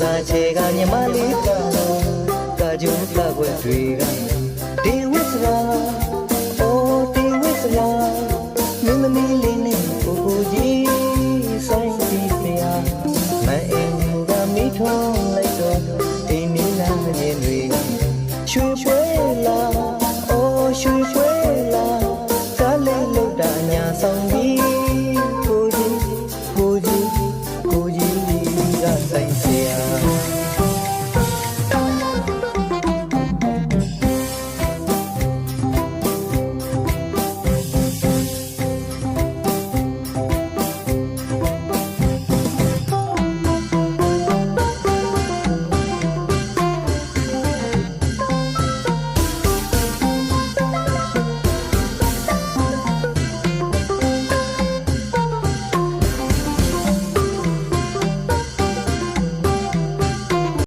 သာချေကမြမလေးကကာကြုံကကွယ်တွေကဒီဝစ်လာအိုးဒီဝစ်လာမင်းမမီလေးနဲ့ကိုကိုကြီးဆိုင်တီပြာမအင်ကမိထုံးလိုက်တော့ဒီနီလာမင်းတွေရွှေပွဲလာအိုးရွှေပွဲလာကားလေးလောက်တာညာဆောင်